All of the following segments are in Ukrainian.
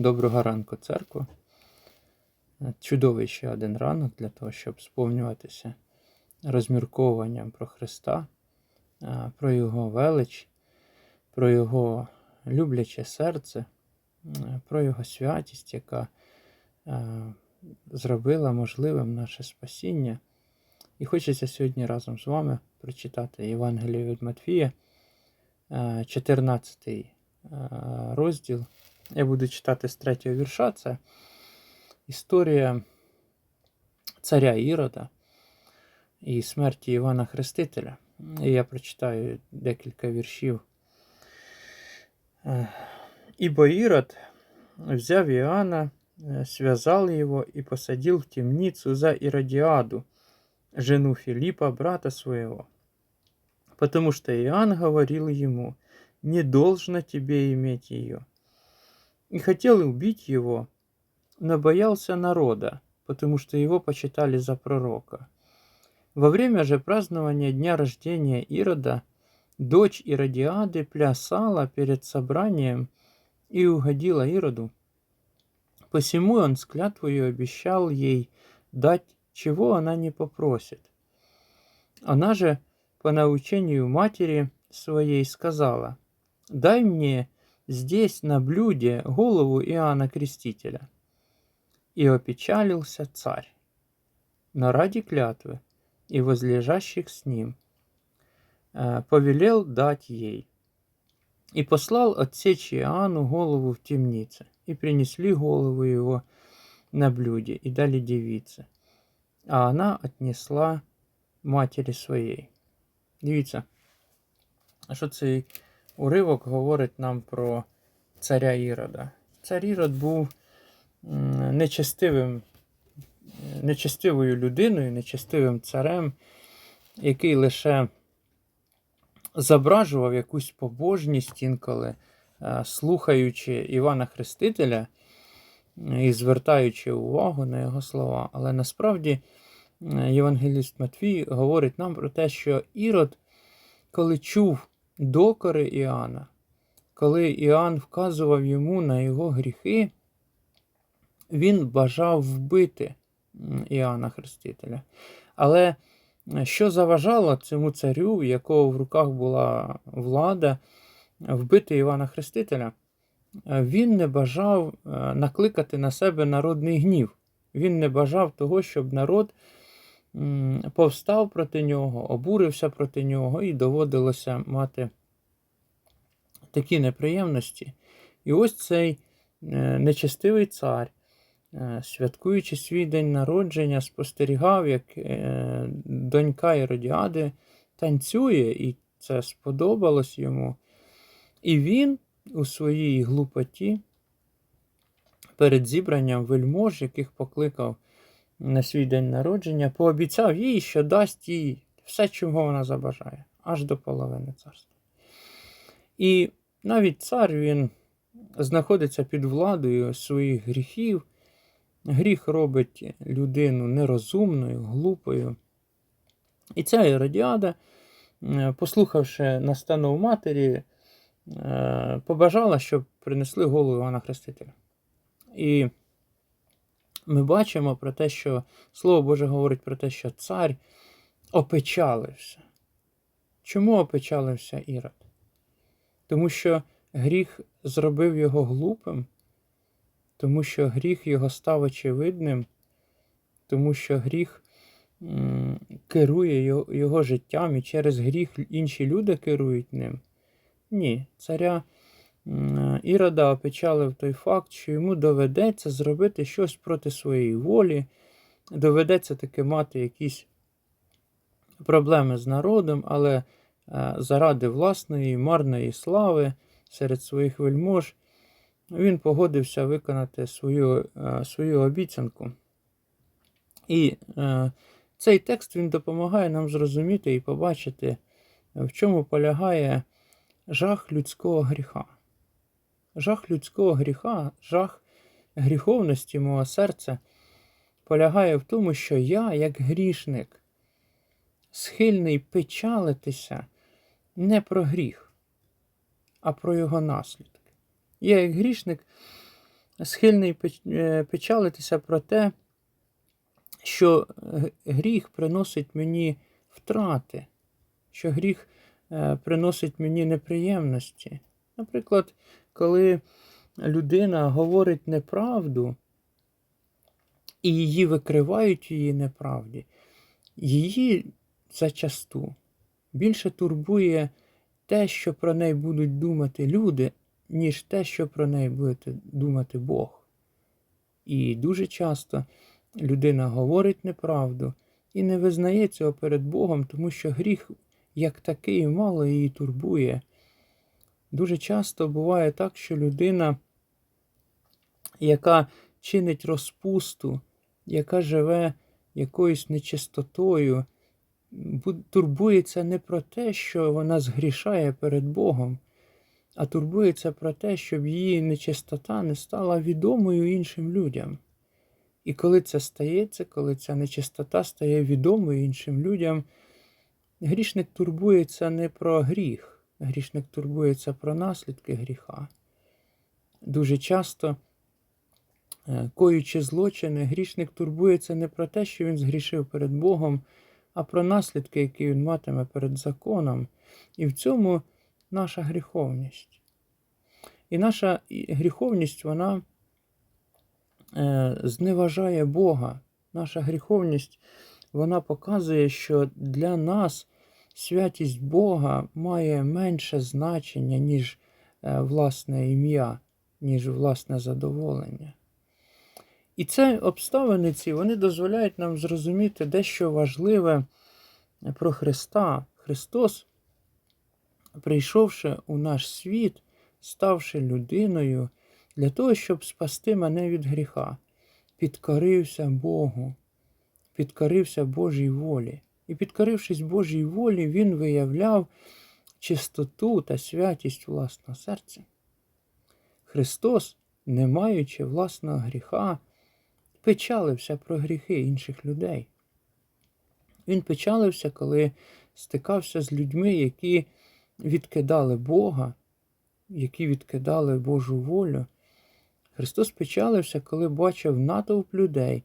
Доброго ранку, церква. Чудовий ще один ранок для того, щоб сповнюватися розмірковуванням про Христа, про Його велич, про Його любляче серце, про Його святість, яка зробила можливим наше спасіння. І хочеться сьогодні разом з вами прочитати Євангеліє від Матфія, 14 розділ. Я буду читати з третього вірша. Це історія царя Ірода і смерті Івана Хрестителя. І я прочитаю декілька віршів. Е, Ибо Ирод взяв Иоанна, э, связал его и посадил в темницу за Иродиаду, жену Филиппа, брата своего. Потому что Иоанн говорил ему, не должно тебе иметь ее. И хотел убить его, но боялся народа, потому что его почитали за пророка. Во время же празднования дня рождения Ирода дочь Иродиады плясала перед собранием и угодила Ироду. Посему он с клятвою обещал ей дать, чего она не попросит. Она же, по научению матери своей, сказала, «Дай мне здесь на блюде голову Иоанна Крестителя». И опечалился царь, но ради клятвы и возлежащих с ним э, повелел дать ей. И послал отсечь Иоанну голову в темнице, и принесли голову его на блюде, и дали девице. А она отнесла матері своєї. Дивіться, що цей уривок говорить нам про царя Ірода. Цар Ірод був нечестивим, нечестивою людиною, нечестивим царем, який лише зображував якусь побожність інколи, е, слухаючи Івана Хрестителя і звертаючи увагу на його слова. Але насправді Євангеліст Матвій говорить нам про те, що Ірод, коли чув докори Іоанна, коли Іоанн вказував йому на його гріхи, він бажав вбити Іоанна Хрестителя. Але е, що заважало цьому царю, в якого в руках була влада, вбити Івана Хрестителя? Е, Він не бажав е, накликати на себе народний гнів. Він не бажав того, щоб народ повстав проти нього, обурився проти нього і доводилося мати такі неприємності. І ось цей е, нечестивий цар, е, святкуючи свій день народження, спостерігав, як е, донька Іродіади танцює, і це сподобалось йому. І він у своїй глупоті перед зібранням вельмож, яких покликав на свій день народження, пообіцяв їй, що дасть їй все, чого вона забажає, аж до половини царства. І навіть цар він знаходиться під владою своїх гріхів. Гріх робить людину нерозумною, глупою. І ця Іродіада, е, послухавши настанов матері, е, побажала, щоб принесли голову Івана Хрестителя. І ми бачимо про те, що Слово Боже говорить про те, що цар опечалився. Чому опечалився Ірод? Тому що гріх зробив його глупим, тому що гріх його став очевидним, тому що гріх керує його, життям і через гріх інші люди керують ним. Ні, царя Ірода опечалив той факт, що йому доведеться зробити щось проти своєї волі, доведеться таки мати якісь проблеми з народом, але е, заради власної марної слави серед своїх вельмож він погодився виконати свою, е, свою обіцянку. І е, цей текст він допомагає нам зрозуміти і побачити, в чому полягає жах людського гріха. Жах людського гріха, жах гріховності мого серця полягає в тому, що я, як грішник, схильний печалитися не про гріх, а про його наслідки. Я, як грішник, схильний е, печалитися про те, що гріх приносить мені втрати, що гріх е, приносить мені неприємності. Наприклад, коли людина говорить неправду, і її викривають її неправді, її зачасту більше турбує те, що про неї будуть думати люди, ніж те, що про неї буде думати Бог. І дуже часто людина говорить неправду і не визнає цього перед Богом, тому що гріх як такий мало її турбує. Дуже часто буває так, що людина, яка чинить розпусту, яка живе якоюсь нечистотою, турбується не про те, що вона згрішає перед Богом, а турбується про те, щоб її нечистота не стала відомою іншим людям. І коли це стається, коли ця нечистота стає відомою іншим людям, грішник турбується не про гріх, грішник турбується про наслідки гріха. Дуже часто, е, коючи злочини, грішник турбується не про те, що він згрішив перед Богом, а про наслідки, які він матиме перед законом. І в цьому наша гріховність. І наша гріховність, вона е, зневажає Бога. Наша гріховність, вона показує, що для нас святість Бога має менше значення, ніж е, власне ім'я, ніж власне задоволення. І це обставини ці вони дозволяють нам зрозуміти дещо важливе про Христа. Христос, прийшовши у наш світ, ставши людиною, для того, щоб спасти мене від гріха, підкорився Богу, підкорився Божій волі. І підкорившись Божій волі, Він виявляв чистоту та святість власного серця. Христос, не маючи власного гріха, печалився про гріхи інших людей. Він печалився, коли стикався з людьми, які відкидали Бога, які відкидали Божу волю. Христос печалився, коли бачив натовп людей,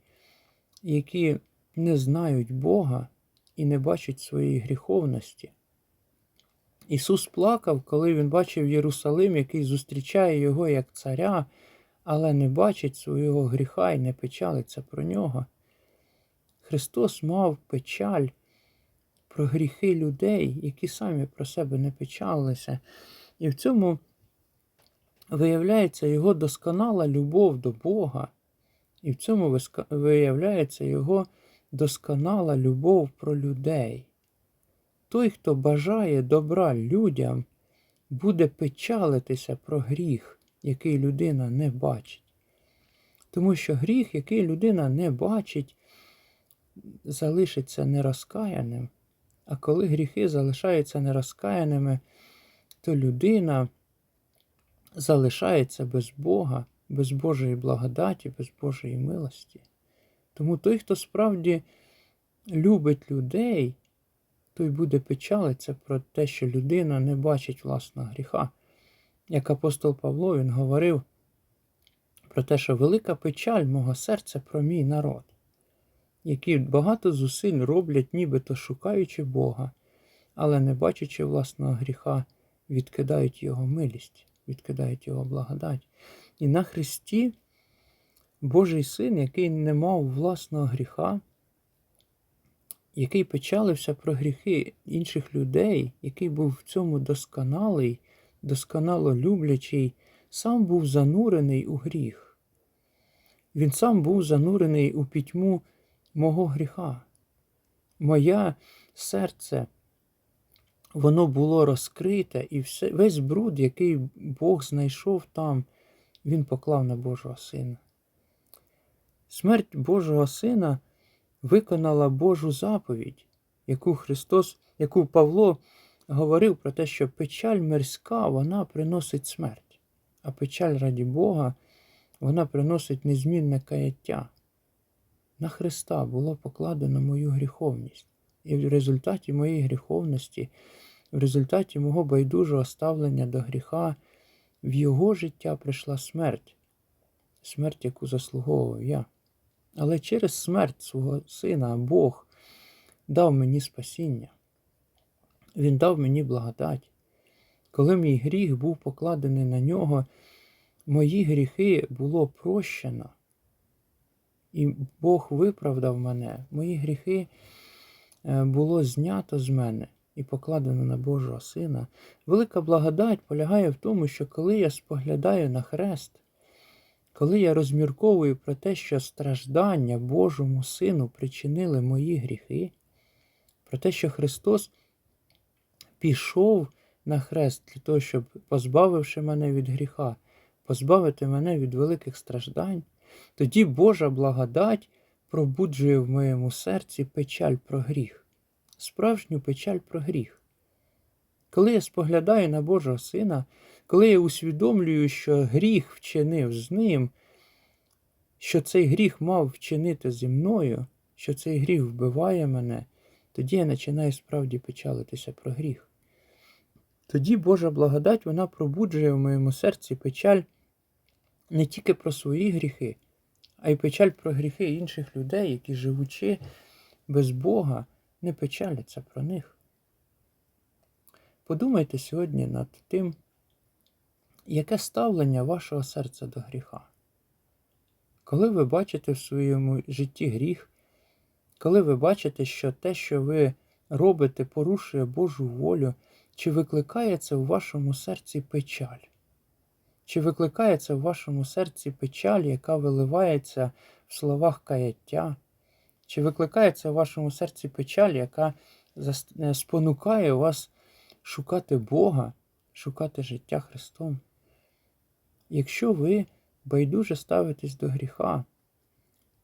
які не знають Бога і не бачать своєї гріховності. Ісус плакав, коли Він бачив Єрусалим, який зустрічає Його як царя, але не бачить свого гріха і не печалиться про нього. Христос мав печаль про гріхи людей, які самі про себе не печалилися. І в цьому виявляється його досконала любов до Бога, і в цьому виявляється його досконала любов про людей. Той, хто бажає добра людям, буде печалитися про гріх, який людина не бачить. Тому що гріх, який людина не бачить, залишиться нерозкаяним. А коли гріхи залишаються нерозкаяними, то людина залишається без Бога, без Божої благодаті, без Божої милості. Тому той, хто справді любить людей, той буде печалитися про те, що людина не бачить власного гріха. Як апостол Павло він говорив про те, що велика печаль мого серця про мій народ, які багато зусиль роблять, нібито шукаючи Бога, але не бачачи власного гріха, відкидають Його милість, відкидають Його благодать. І на Христі Божий син, який не мав власного гріха, який печалився про гріхи інших людей, який був в цьому досконалий, досконало люблячий, сам був занурений у гріх. Він сам був занурений у пітьму мого гріха. Моє серце, воно було розкрите, і все, весь бруд, який Бог знайшов там, він поклав на Божого Сина. Смерть Божого Сина виконала Божу заповідь, яку Христос, яку Павло говорив про те, що печаль мирська, вона приносить смерть, а печаль раді Бога, вона приносить незмінне каяття. На Христа було покладено мою гріховність. І в результаті моєї гріховності, в результаті мого байдужого ставлення до гріха, в Його життя прийшла смерть. смерть, яку заслуговував я. Але через смерть свого сина Бог дав мені спасіння. Він дав мені благодать. Коли мій гріх був покладений на нього, мої гріхи було прощено. І Бог виправдав мене, мої гріхи е, було знято з мене і покладено на Божого Сина. Велика благодать полягає в тому, що коли я споглядаю на хрест, коли я розмірковую про те, що страждання Божому Сину причинили мої гріхи, про те, що Христос пішов на хрест для того, щоб, позбавивши мене від гріха, позбавити мене від великих страждань, тоді Божа благодать пробуджує в моєму серці печаль про гріх, справжню печаль про гріх. Коли я споглядаю на Божого Сина, коли я усвідомлюю, що гріх вчинив з ним, що цей гріх мав вчинити зі мною, що цей гріх вбиває мене, тоді я починаю справді печалитися про гріх. Тоді Божа благодать вона пробуджує в моєму серці печаль не тільки про свої гріхи, а й печаль про гріхи інших людей, які, живучи без Бога, не печаляться про них. Подумайте сьогодні над тим, яке ставлення вашого серця до гріха. Коли ви бачите в своєму житті гріх, коли ви бачите, що те, що ви робите, порушує Божу волю, чи викликає це у вашому серці печаль? Чи викликає це в вашому серці печаль, яка виливається в словах каяття? Чи викликає це в вашому серці печаль, яка е, спонукає вас шукати Бога, шукати життя Христом? Якщо ви байдуже ставитесь до гріха,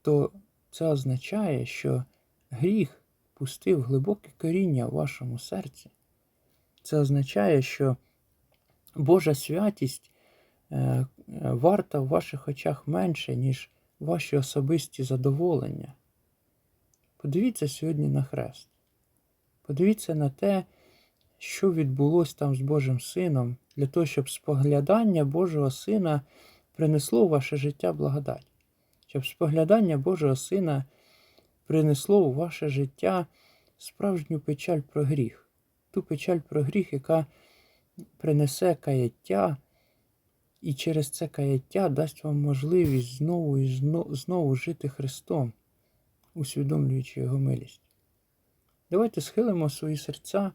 то це означає, що гріх пустив глибоке коріння в вашому серці. Це означає, що Божа святість е, е, варта в ваших очах менше, ніж ваші особисті задоволення. Подивіться сьогодні на хрест. Подивіться на те, що відбулося там з Божим Сином, для того, щоб споглядання Божого Сина принесло в ваше життя благодать, щоб споглядання Божого Сина принесло у ваше життя справжню печаль про гріх, ту печаль про гріх, яка принесе каяття, і через це каяття дасть вам можливість знову і знову, знову жити Христом, усвідомлюючи Його милість. Давайте схилимо свої серця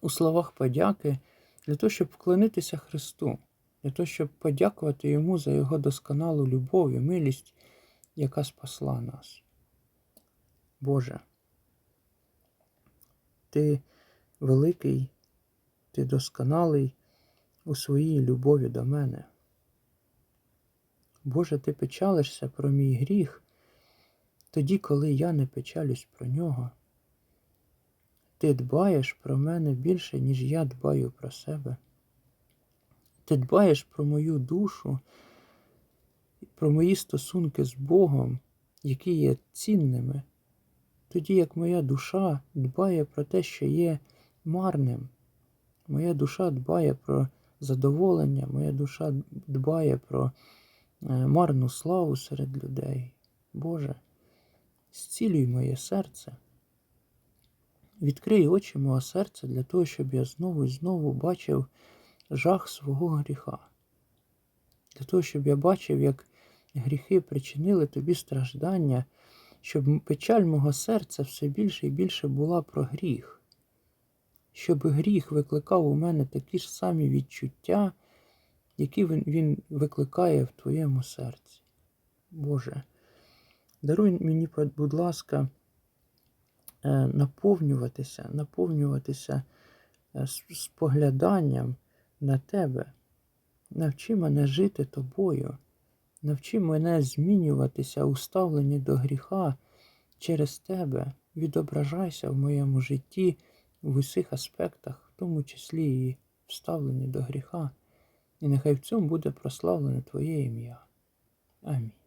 у словах подяки для того, щоб вклонитися Христу, для того, щоб подякувати Йому за Його досконалу любов і милість, яка спасла нас. Боже, Ти великий, Ти досконалий у своїй любові до мене. Боже, Ти печалишся про мій гріх тоді, коли я не печалюсь про нього. Ти дбаєш про мене більше, ніж я дбаю про себе. Ти дбаєш про мою душу, про мої стосунки з Богом, які є цінними, тоді як моя душа дбає про те, що є марним. Моя душа дбає про задоволення, моя душа дбає про е, марну славу серед людей. Боже, зцілюй моє серце. Відкрий очі мого серця для того, щоб я знову і знову бачив жах свого гріха. Для того, щоб я бачив, як гріхи причинили тобі страждання, щоб печаль мого серця все більше і більше була про гріх, щоб гріх викликав у мене такі ж самі відчуття, які він, викликає в твоєму серці. Боже, даруй мені, будь ласка, наповнюватися, наповнюватися е, спогляданням на тебе. Навчи мене жити тобою. Навчи мене змінюватися у ставленні до гріха через тебе. Відображайся в моєму житті в усіх аспектах, в тому числі і в ставленні до гріха. І нехай в цьому буде прославлене Твоє ім'я. Амінь.